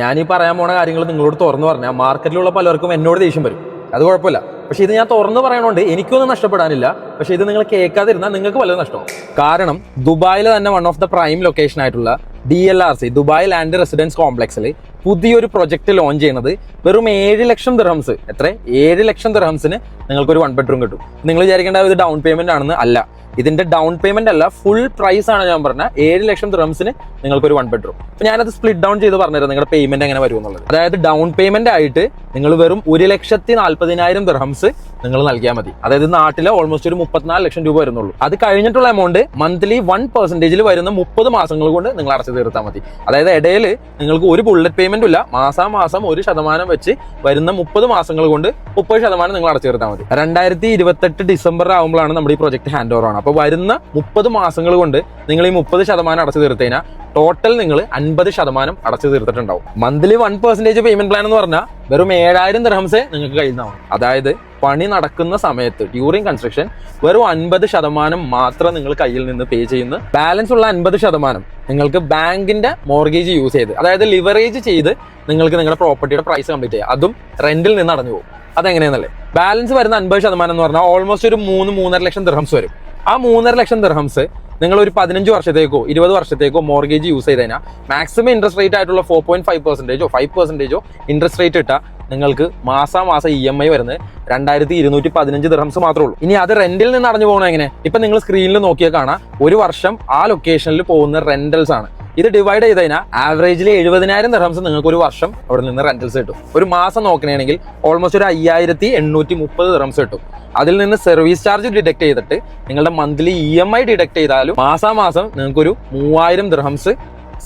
ഞാൻ ഈ പറയാൻ പോണ കാര്യങ്ങൾ നിങ്ങളോട് തുറന്നു പറഞ്ഞാൽ മാർക്കറ്റിലുള്ള പലർക്കും എന്നോട് ദേഷ്യം വരും. അത് കുഴപ്പമില്ല. പക്ഷെ ഇത് ഞാൻ തുറന്നു പറയണോണ്ട് എനിക്കൊന്നും നഷ്ടപ്പെടാനില്ല. പക്ഷെ ഇത് നിങ്ങൾ കേൾക്കാതിരുന്നാൽ നിങ്ങൾക്ക് വല്ലതും നഷ്ടമാവും കാരണം ദുബായിൽ തന്നെ one of the prime location ആയിട്ടുള്ള D L R C Dubai land residence കോംപ്ലക്സിൽ പുതിയൊരു പ്രൊജക്ട് ലോഞ്ച് ചെയ്യുന്നത് വെറും ഏഴ് ലക്ഷം ദിർഹംസ് എത്ര? ഏഴ് ലക്ഷം ദിർഹംസിന് നിങ്ങൾക്ക് ഒരു വൺ ബെഡ്റൂം കിട്ടും. നിങ്ങൾ വിചാരിക്കേണ്ട ഇത് ഡൗൺ പേയ്മെന്റ് ആണെന്ന് അല്ല. ഇതിന്റെ ഡൗൺ പേയ്മെന്റ് അല്ല ഫുൾ പ്രൈസ് ആണ് ഞാൻ പറഞ്ഞ ഏഴ് ലക്ഷം ദിർഹംസിന് നിങ്ങൾക്ക് ഒരു വൺ ബെഡ്റൂം അപ്പൊ ഞാനത് സ്പ്ലിറ്റ് ഡൗൺ ചെയ്ത് പറഞ്ഞുതരാം നിങ്ങളുടെ പേയ്മെന്റ് എങ്ങനെ വരും എന്നുള്ളത് അതായത് ഡൗൺ പേയ്മെന്റ് ആയിട്ട് നിങ്ങൾ വെറും ഒരു ലക്ഷത്തി നാൽപ്പതിനായിരം ദർഹംസ് നിങ്ങൾ നൽകിയാൽ മതി. അതായത് നാട്ടിലെ ഓൾമോസ്റ്റ് ഒരു മുപ്പത്തിനാല് ലക്ഷം രൂപ വരുന്നുള്ളൂ. അത് കഴിഞ്ഞിട്ടുള്ള എമൗണ്ട് മന്ത്ലി വൺ പെർസെന്റേജിൽ വരുന്ന മുപ്പത് മാസങ്ങൾ കൊണ്ട് നിങ്ങൾ അടച്ചു തീർത്താൽ മതി. അതായത് ഇടയിൽ നിങ്ങൾക്ക് ഒരു ബുള്ളറ്റ് പേയ്മെന്റ് ഇല്ല. മാസാമാസം ഒരു ശതമാനം വെച്ച് വരുന്ന മുപ്പത് മാസങ്ങൾ കൊണ്ട് മുപ്പത് ശതമാനം നിങ്ങൾ അടച്ചു തീർത്താൽ മതി. രണ്ടായിരത്തി ഇരുപത്തെട്ട് ഡിസംബർ ആകുമ്പോഴാണ് നമ്മുടെ ഈ പ്രൊജക്ട് ഹാൻഡ് ഓവർ ആണ്. അപ്പോൾ വരുന്ന മുപ്പത് മാസങ്ങൾ കൊണ്ട് നിങ്ങൾ ഈ മുപ്പത് ശതമാനം അടച്ചു തീർത്ത് കഴിഞ്ഞാൽ ടോട്ടൽ നിങ്ങൾ അൻപത് ശതമാനം അടച്ചു തീർത്തിട്ടുണ്ടാവും. Monthly one percentage payment plan എന്ന് പറഞ്ഞാൽ വെറും ഏഴായിരം ദർഹംസേ നിങ്ങൾക്ക് കയ്യിൽ നിന്നാവും അതായത് പണി നടക്കുന്ന സമയത്ത് ഡ്യൂറിങ് കൺസ്ട്രക്ഷൻ വെറും അൻപത് ശതമാനം മാത്രം നിങ്ങൾ കയ്യിൽ നിന്ന് പേ ചെയ്യുന്ന ബാലൻസ് ഉള്ള അൻപത് ശതമാനം നിങ്ങൾക്ക് ബാങ്കിന്റെ മോർഗേജ് യൂസ് ചെയ്ത് അതായത് ലിവറേജ് ചെയ്ത് നിങ്ങൾക്ക് നിങ്ങളുടെ പ്രോപ്പർട്ടിയുടെ പ്രൈസ് കംപ്ലീറ്റ് ചെയ്യാം. അതും റെന്റിൽ നിന്ന് അടഞ്ഞു പോകും. അതെങ്ങനെയാണെന്നല്ലേ ബാലൻസ് വരുന്ന അൻപത് ശതമാനം എന്ന് പറഞ്ഞാൽ ഓൾമോസ്റ്റ് ഒരു മൂന്ന് മൂന്നര ലക്ഷം ദിർഹംസ് വരും. ആ മൂന്നര ലക്ഷം ദിർഹംസ് നിങ്ങൾ ഒരു പതിനഞ്ച് വർഷത്തേക്കോ ഇരുപത് വർഷത്തേക്കോ മോർഗേജ് യൂസ് ചെയ്ത് കഴിഞ്ഞാൽ മാക്സിമം ഇൻട്രസ്റ്റ് റേറ്റ് ആയിട്ടുള്ള ഫോർ പോയിന്റ് ഫൈവ് പെർസെന്റേജോ ഫൈവ് പെർസെന്റേജോ ഇൻട്രസ്റ്റ് റേറ്റ് ഇട്ടാൽ നിങ്ങൾക്ക് മാസാ മാസം ഇ എം ഐ വരുന്നത് രണ്ടായിരത്തി ഇരുന്നൂറ്റി പതിനഞ്ച് ദിർഹംസ് മാത്രമേ ഉള്ളൂ. ഇനി അത് റെന്റിൽ നിന്ന് അടഞ്ഞു പോകണം എങ്ങനെ? ഇപ്പൊ നിങ്ങൾ സ്ക്രീനിൽ നോക്കിയാൽ കാണാം. ഒരു വർഷം ആ ലൊക്കേഷനിൽ പോകുന്ന റെന്റൽസ് ആണ്. ഇത് ഡിവൈഡ് ചെയ്ത് കഴിഞ്ഞാൽ ആവറേജിൽ എഴുപതിനായിരം ദിർഹംസ് നിങ്ങൾക്ക് ഒരു വർഷം അവിടെ നിന്ന് റെന്റൽസ് കിട്ടും. ഒരു മാസം നോക്കണമെങ്കിൽ ഓൾമോസ്റ്റ് ഒരു അയ്യായിരത്തി എണ്ണൂറ്റി മുപ്പത് ദർഹംസ് കിട്ടും. അതിൽ നിന്ന് സർവീസ് ചാർജ് ഡിഡക്ട് ചെയ്തിട്ട് നിങ്ങളുടെ monthly E M I deduct ചെയ്താലും മാസാമാസം നിങ്ങൾക്കൊരു മൂവായിരം ദർഹംസ്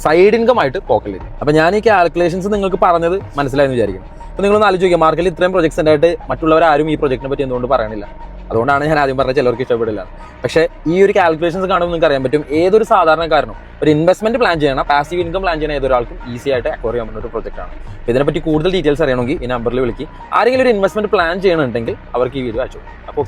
സൈഡ് ഇൻകം ആയിട്ട് പോക്കറ്റിൽ അപ്പൊ ഞാൻ ഈ കാൽക്കുലേഷൻസ് നിങ്ങൾക്ക് പറഞ്ഞത് മനസ്സിലായെന്ന് വിചാരിക്കും അപ്പൊ നിങ്ങളൊന്ന് ആലോചിക്കുക മാർക്കറ്റിൽ ഇത്രയും പ്രൊജക്ട്സ് ഉണ്ടായിട്ട് മറ്റുള്ളവരാരും ഈ പ്രൊജക്റ്റിനെ പറ്റി എന്തുകൊണ്ട് പറയണില്ല? അതുകൊണ്ടാണ് ഞാൻ ആദ്യം പറഞ്ഞത് ചിലർക്ക് ഇഷ്ടപ്പെടില്ല. പക്ഷേ ഈ ഒരു കാൽക്കുലേഷൻസ് കാണുമ്പോൾ നിങ്ങൾക്ക് അറിയാൻ പറ്റും ഏതൊരു സാധാരണക്കാരനും ഒരു ഇൻവെസ്റ്റ്മെന്റ് പ്ലാൻ ചെയ്യണം. പാസീവ് ഇൻകം പ്ലാൻ ചെയ്യണ ഏതൊരാൾക്കും ഈസി ആയിട്ട് അക്വയർ ചെയ്യാൻ പറ്റുന്ന ഒരു പ്രൊജക്റ്റ് ആണ്. അപ്പോൾ ഇതിനെപ്പറ്റി കൂടുതൽ ഡീറ്റെയിൽസ് അറിയണമെങ്കിൽ ഈ നമ്പറിൽ വിളിക്കുക ആരെങ്കിലും ഒരു ഇൻവെസ്റ്റ്മെന്റ് പ്ലാൻ ചെയ്യണമെന്നുണ്ടെങ്കിൽ അവർക്ക് ഈ വീഡിയോ അയച്ചു അപ്പോൾ